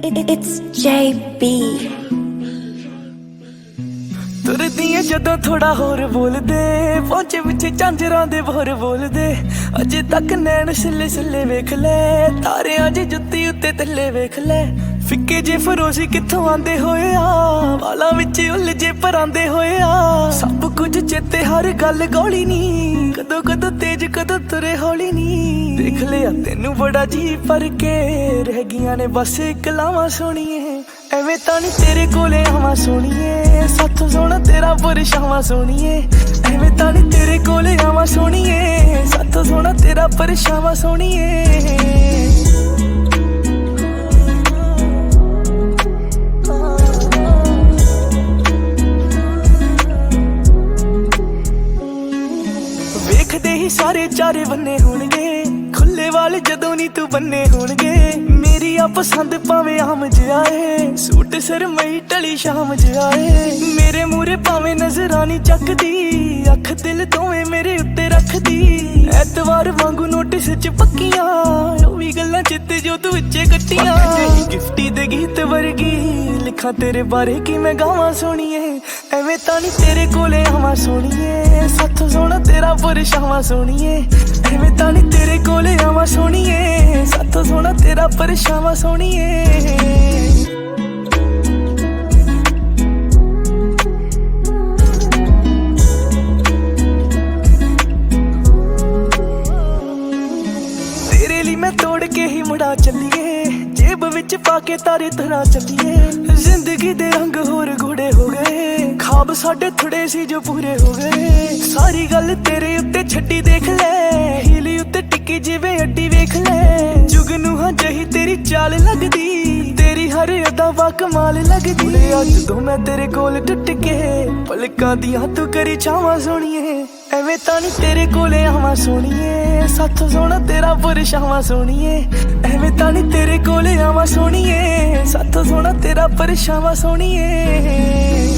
It's JB. ਤੁਰਦੀਆਂ ਜਦੋਂ ਥੋੜਾ ਹੋਰ ਬੋਲਦੇ ਪਹੁੰਚੇ ਵਿੱਚ ਝਾਂਜਰਾਂ ਦੇ ਬੋਰ ਬੋਲਦੇ ਅਜੇ ਤੱਕ ਨੈਣ ਛੱਲੇ ਛੱਲੇ ਵੇਖ ਲੈ, ਤਾਰਿਆਂ ਦੀ ਜੁੱਤੀ ਉੱਤੇ ਥੱਲੇ ਵੇਖ ਲੈ ਫਿੱਕੇ ਜੇ ਫਰੋਸ਼ੀ ਕਿੱਥੋਂ ਆਂਦੇ ਹੋਏ ਆ? ਵਾਲਾਂ ਵਿੱਚ ਉਲਝੇ ਪਰਾਂਦੇ ਹੋਏ ਆ। ਸਭ ਕੁਝ ਚੇਤੇ ਹਰ ਗੱਲ ਗੋਲੀ ਨਹੀਂ ਕਦੋਂ ਕਦੋਂ ਤੇਜ, ਕਦੋਂ ਤੁਰੇ ਹੌਲੀ ਨਹੀਂ ਦੇਖ ਲਿਆ ਤੈਨੂੰ ਬੜਾ ਜੀ ਪਰ ਕੇ। ਰਹਿ ਗਈਆਂ ਨੇ ਬਸ ਕਲਾਵਾਂ ਸੋਣੀਏ। ਐਵੇਂ ਤਾਂ ਨਹੀਂ ਤੇਰੇ ਕੋਲੇ ਆਵਾਂ ਸੋਣੀਏ। ਸਾਥੋਂ ਸੋਹਣਾ ਤੇਰਾ ਪਰਛਾਵਾਂ ਸੋਣੀਏ। ਐਵੇਂ ਤਾਂ ਨਹੀਂ ਤੇਰੇ ਕੋਲੇ ਆਵਾਂ ਸੋਣੀਏ। ਸਾਥੋਂ ਸੋਹਣਾ ਤੇਰਾ ਪਰਛਾਵਾਂ ਸੋਣੀਏ। ਵੇਖਦੇ ਚਾਰੇ ਬੰਨੇ ਹੋਣਗੇ। ਖੁੱਲੇ ਵਾਲ ਜਦੋਂ ਨਹੀਂ ਤੂੰ ਬੰਨੇ ਹੋਣਗੇ। ਮੇਰੀ ਆ ਪਸੰਦ ਭਾਵੇਂ ਆਮ ਜਿਹਾ ਏ। ਸੂਟ ਸਰਮਈ ਟਲੀ ਸ਼ਾਮ ਜਿਹਾ ਏ। ਮੇਰੇ ਮੂਰੇ ਭਾਵੇਂ ਨਜ਼ਰਾਂ ਨਹੀਂ ਚੱਕਦੀ। ਅੱਖ ਦਿਲ ਦੋਵੇਂ ਮੇਰੇ ਉੱਤੇ ਰੱਖਦੀ। ਐਤਵਾਰ ਵਾਂਗੂ ਨੋਟਿਸ ਚ ਪੱਕੀਆਂ। ਉਹ ਵੀ ਗੱਲਾਂ ਚਿੱਤੇ ਜੋ ਤੂੰ ਵਿੱਚੇ ਕੱਟੀਆਂ। ਗਿਫਟੀ ਦੇ ਗੀਤ ਵਰਗੀ। ਲਿਖਾਂ ਤੇਰੇ ਬਾਰੇ ਕੀ ਮੈਂ ਗਾਵਾਂ ਸੋਣੀਏ? ਐਵੇਂ ਤਾਂ ਨਹੀਂ ਤੇਰੇ ਕੋਲੇ ਆਵਾਂ ਸੋਣੀਏ। ਸਾਥੋਂ ਸੋਹਣਾ ਤੇਰਾ ਪਰਛਾਵਾਂ ਸੋਣੀਏ। ਐਵੇਂ ਤਾਂ ਨਹੀਂ ਤੇਰੇ ਕੋਲੇ ਆਵਾਂ ਸੋਣੀਏ। ਸਾਥੋਂ ਸੋਹਣਾ ਤੇਰਾ ਪਰਛਾਵਾਂ ਸੋਣੀਏ। ਤੇਰੇ ਲਈ ਮੈਂ ਤੋੜ ਕੇ ਹੀ ਮੁੜਾ ਚੱਲੀ ਵਿੱਚ ਪਾ ਕੇ ਤਾਰੇ ਤਰ੍ਹਾਂ ਚੱਲੀਏ। ਜ਼ਿੰਦਗੀ ਦੇ ਰੰਗ ਹੋਰ ਗੂੜੇ ਹੋ ਗਏ। ਖਾਬ ਸਾਡੇ ਥੋੜੇ ਸੀ ਜੋ ਪੂਰੇ ਹੋ ਗਏ। ਸਾਰੀ ਗੱਲ ਤੇਰੇ ਉੱਤੇ ਛੱਡੀ ਦੇਖ ਲੈ। ਹੀਲੀ ਉੱਤੇ ਟਿੱਕੀ ਜਿਵੇਂ ਅੱਡੀ ਵੇਖ ਲੈ। ਜੁਗ ਨੂੰ ਹਾਂ ਜਹੀ ਤੇਰੀ ਚਾਲ ਲੱਗਦੀ। ਤੇਰੀ ਹਰ ਅਦਾ ਵਾ ਕਮਾਲ ਲੱਗਦੀ। ਅੱਜ ਤੋਂ ਮੈਂ ਤੇਰੇ ਕੋਲ ਟੁੱਟ ਕੇ ਪਲਕਾਂ ਦੀਆਂ ਤੂੰ ਕਰੀ ਛਾਵਾਂ ਸੋਣੀਏ। ਐਵੇਂ ਤਾਂ ਨਹੀਂ ਤੇਰੇ ਕੋਲੇ ਆਵਾਂ ਸੋਣੀਏ। ਸਾਥੋਂ ਸੋਹਣਾ ਤੇਰਾ ਪਰਛਾਵਾਂ ਸੋਣੀਏ। ਐਵੇਂ ਤਾਂ ਨਹੀਂ ਤੇਰੇ ਸੋਣੀਏ ਸਾਥੋਂ ਸੋਹਣਾ ਤੇਰਾ ਪਰਛਾਵਾਂ ਸੋਣੀਏ